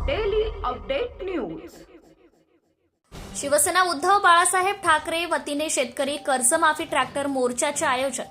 Update news Shiv Sena Uddhav Balasaheb Thackeray वतीने शेतकरी कर्जमाफी ट्रॅक्टर मोर्चाचे आयोजन.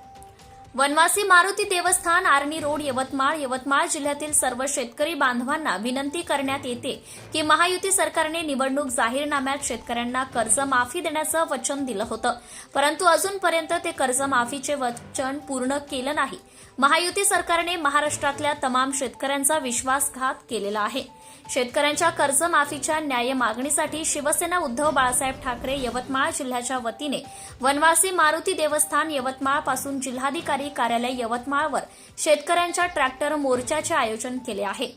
वनवासी मारुती देवस्थान आर्णी रोड यवतमाळ यवतमाळ जिल्ह्यातील सर्व शेतकरी बांधवांना विनंती करण्यात येते की महायुती सरकारने निवडणूक जाहीरनाम्यात शेतकऱ्यांना कर्जमाफी देण्याचं वचन दिलं होतं. परंतु अजूनपर्यंत ते कर्जमाफीचे वचन पूर्ण केलं नाही. महायुती सरकारने महाराष्ट्रातल्या तमाम शेतकऱ्यांचा विश्वासघात केलेला आहे. शेतकऱ्यांच्या कर्जमाफीच्या न्याय मागणीसाठी शिवसेना उद्धव बाळासाहेब ठाकरे यवतमाळ जिल्ह्याच्या वतीने वनवासी मारुती देवस्थान यवतमाळपासून जिल्हाधिकारी कार्यालय यवतमाळवर शेतकऱ्यांच्या ट्रॅक्टर मोर्चाचे आयोजन केले आहे.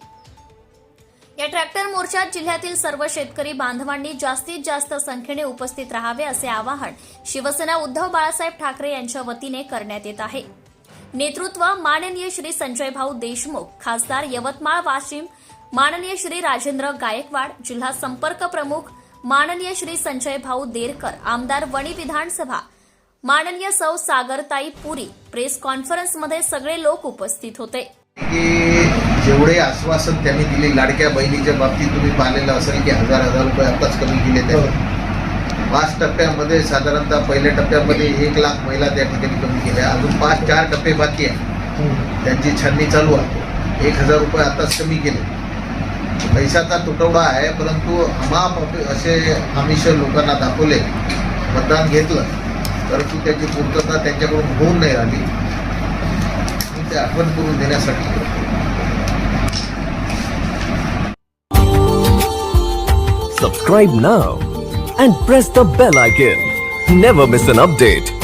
या ट्रॅक्टर मोर्चात जिल्ह्यातील सर्व शेतकरी बांधवांनी जास्तीत जास्त संख्येने उपस्थित राहावे असे आवाहन शिवसेना उद्धव बाळासाहेब ठाकरे यांच्या वतीने करण्यात येत आहे. नेतृत्व माननीय श्री संजय भाऊ देशमुख खासदार यवतमाळ वाशिम माननीय श्री राजेंद्र गायकवाड जिल्हा संपर्क प्रमुख माननीय श्री संजय भाऊ देरकर आमदार वणी विधानसभा माननीय सौ सागरताई पुरी प्रेस कॉन्फरन्समध्ये सगळे लोक उपस्थित होते. की जेवढे आश्वासन त्यांनी दिले लाडक्या बहिणीच्या बाबतीत तुम्ही पाहिलेलं असेल की हजार हजार रुपये आताच कमी केले त्यांनी. पाच टप्प्यामध्ये साधारणतः पहिल्या टप्प्यामध्ये एक लाख महिला त्या ठिकाणी कमी केल्या. अजून पाच चार टप्पे बाकी आहे त्यांची छाननी चालू आहे. एक हजार रुपये आताच कमी केले. पैशाचा तुटवडा आहे परंतु अमाप असे आमिष लोकांना दाखवले मतदान घेतलं परंतु त्याची पूर्तता त्यांच्याकडून होऊन नाही राहिली ते आठवण करून देण्यासाठी Subscribe now and press the bell icon. Never miss an update.